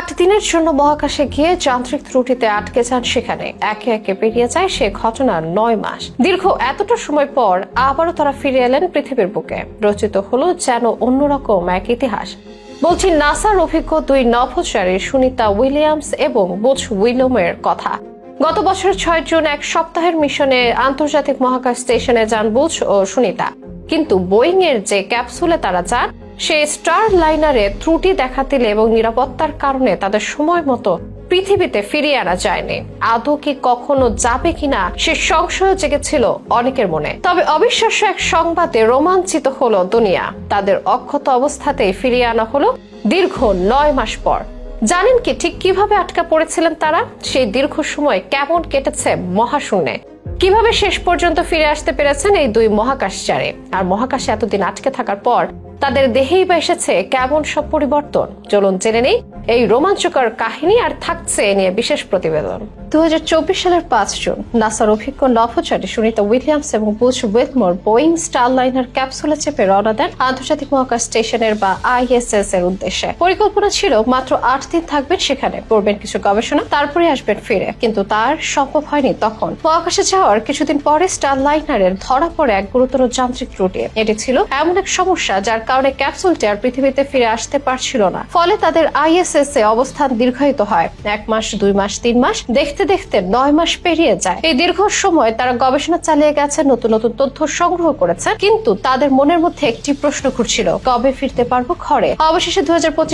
আট দিনের জন্য মহাকাশে গিয়ে যান্ত্রিক ত্রুটিতে আটকে যান সেখানে। একে একে পেরিয়ে যায় সে ঘটনা নয় মাস। দীর্ঘ এতটা সময় পর আবারও তারা ফিরে এলেন পৃথিবীর বুকে। রচিত হলো যেন অন্যরকম এক ইতিহাস। বলছি নাসার অভিজ্ঞ দুই নভোচারী সুনিতা উইলিয়ামস এবং বুচ উইলমের কথা। গত বছর ছয় জুন এক সপ্তাহের মিশনে আন্তর্জাতিক মহাকাশ স্টেশনে যান বুচ ও সুনিতা। কিন্তু বোয়িং এর যে ক্যাপসুলে তারা যান সে স্টার লাইনারে ত্রুটি দেখা দিলে এবং নিরাপত্তার কারণে তাদের সময় মতো পৃথিবীতে ফিরিয়ে আনা যায়নি। আদৌ কি কখনো যাবে কিনা সে সংশয় জেগেছিল অনেকের মনে। তবে অবিশ্বাস্য এক সংবাদে রোমাঞ্চিত হলো দুনিয়া। তাদের অক্ষত অবস্থাতেই ফিরিয়ে আনা হলো দীর্ঘ নয় মাস পর। জানেন কি ঠিক কীভাবে আটকা পড়েছিলেন তারা? সেই দীর্ঘ সময় কেমন কেটেছে মহাশূন্যে। কীভাবে শেষ পর্যন্ত ফিরে আসতে পেরেছেন এই দুই মহাকাশচারে? আর মহাকাশে এতদিন আটকে থাকার পর তাদের দেহেই বা এসেছে কেমন সব পরিবর্তন? চলুন জেনে নেই। এই রোমাঞ্চকর কাহিনী আর থাকছে এ নিয়ে বিশেষ প্রতিবেদন। দু হাজার চব্বিশ সালের পাঁচ জুন, নাসার অভিজ্ঞ নভোচারী সুনিতা উইলিয়ামস এবং Butch Wilmore Boeing Starliner ক্যাপসুলে চেপে রওনা দেন আন্তর্জাতিক মহাকাশ স্টেশনের বা আইএসএস এর উদ্দেশ্যে। পরিকল্পনা ছিল, মাত্র আট দিন থাকবেন সেখানে করবেন কিছু গবেষণা, তারপরে আসবেন ফিরে। কিন্তু তার সম্ভব হয়নি তখন। মহাকাশে যাওয়ার কিছুদিন পরে স্টার লাইনারের ধরা পড়ে এক গুরুতর যান্ত্রিক ত্রুটি। এটি ছিল এমন এক সমস্যা যার কারণে ক্যাপসুলটি আর পৃথিবীতে ফিরে আসতে পারছিল না। ফলে তাদের আইএসএস এ অবস্থান দীর্ঘায়িত হয়। এক মাস, দুই মাস, তিন মাস, দেখতে দেখতে নয় মাস পেরিয়ে যায়। এই দীর্ঘ সময় তারা গবেষণা চালিয়ে গেছে, নতুন নতুন তথ্য সংগ্রহ করেছে, কিন্তু তাদের মনের মধ্যে একটি প্রশ্ন ঘুরছিল, কবে ফিরতে পারব ঘরে অবশেষে দু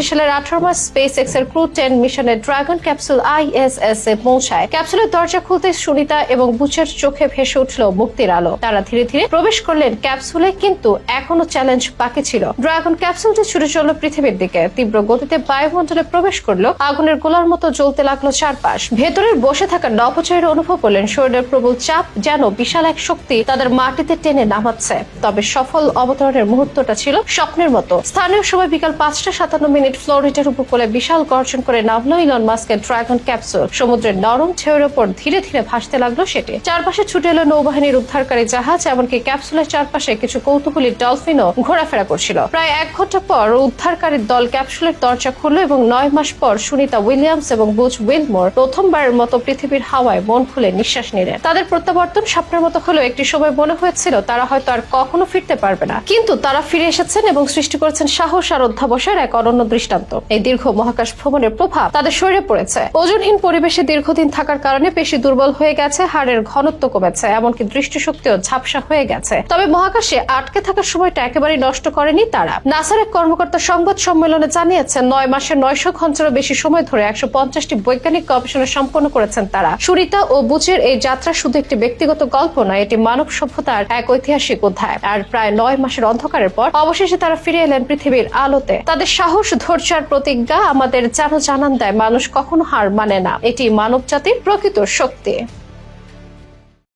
সালের আঠারো মাস স্পেস এক্সের ক্রু টেন মিশনের ড্রাগন ক্যাপসুল আইএসএস এ পৌঁছায়। ক্যাপসুলের দরজা খুলতে সুনিতা এবং বুচের চোখে ভেসে উঠল মুক্তির আলো। তারা ধীরে ধীরে প্রবেশ করলেন ক্যাপসুলে, কিন্তু এখনও চ্যালেঞ্জ বাকি ছিল। ড্রাগন ক্যাপসুলটি ছুটে চলল পৃথিবীর দিকে। তীব্র গতিতে বায়ুমণ্ডলে প্রবেশ করল। আগুনের গোলার মতো জ্বলতে লাগল চারপাশ। ভেতরের বসে থাকা নভোচারীরা অনুভব করলেন শরীরের প্রবল চাপ যেন বিশাল এক শক্তি তাদের মাটিতে টেনে নামাচ্ছে। তবে সফল অবতরণের মুহূর্তটা ছিল স্বপ্নের মতো। স্থানীয় সময় বিকাল পাঁচটা সাতান্ন মিনিট ফ্লোরিডার উপকূলে বিশাল গর্জন করে নামলো ইলন মাস্কের ড্রাগন ক্যাপসুল। সমুদ্রের নরম ঢেউয়ের ওপর ধীরে ধীরে ভাসতে লাগল সেটি। চারপাশে ছুটে এলো নৌবাহিনীর উদ্ধারকারী জাহাজ এমনকি ক্যাপসুলের চারপাশে কিছু কৌতূহলী ডলফিনও ঘোরাফেরা করছিল। প্রায় এক ঘণ্টা পর উদ্ধারকারীর দল ক্যাপসুলের দরজা খুললো এবং নয় মাস পর সুনিতা উইলিয়ামস এবং বুচ উইলমোর প্রথমবারের মতো পৃথিবীর হাওয়ায় মন খুলে নিঃশ্বাস নিলেন। তাদের প্রত্যাবর্তন স্বপ্নের মতো হলেও একটি সময় মনে হয়েছিল তারা হয়তো আর কখনো ফিরতে পারবে না। কিন্তু তারা ফিরে এসেছেন এবং সৃষ্টি করেছেন সাহস আর অধ্যাবসায়ের এক অনন্য দৃষ্টান্ত। এই দীর্ঘ মহাকাশ ভ্রমণের প্রভাব তাদের শরীরে পড়েছে। ওজনহীন পরিবেশে দীর্ঘদিন থাকার কারণে পেশি দুর্বল হয়ে গেছে, হাড়ের ঘনত্ব কমেছে, এমনকি দৃষ্টিশক্তিও ঝাপসা হয়ে গেছে। তবে মহাকাশে আটকে থাকার সময়টা একেবারেই নষ্ট করেনি তারা। নাসার এক কর্মকর্তা সংবাদ সম্মেলনে জানিয়েছেন, নয় মাসে নয়শো ঘন্টারও বেশি সময় ধরে একশো পঞ্চাশটি বৈজ্ঞানিক গবেষণা সম্পন্ন করেছেন তারা। সুরিতা ও বুচের এই যাত্রা শুধু একটি ব্যক্তিগত গল্প নয়, এটি মানব সভ্যতার এক ঐতিহাসিক অধ্যায়। আর প্রায় নয় মাসের অন্ধকারের পর অবশেষে তারা ফিরে এলেন পৃথিবীর আলোতে। তাদের সাহস, ধৈর্য আর প্রতিজ্ঞা আমাদের যেন জানান দেয়, মানুষ কখনো হার মানে না। এটি মানব জাতির প্রকৃত শক্তি।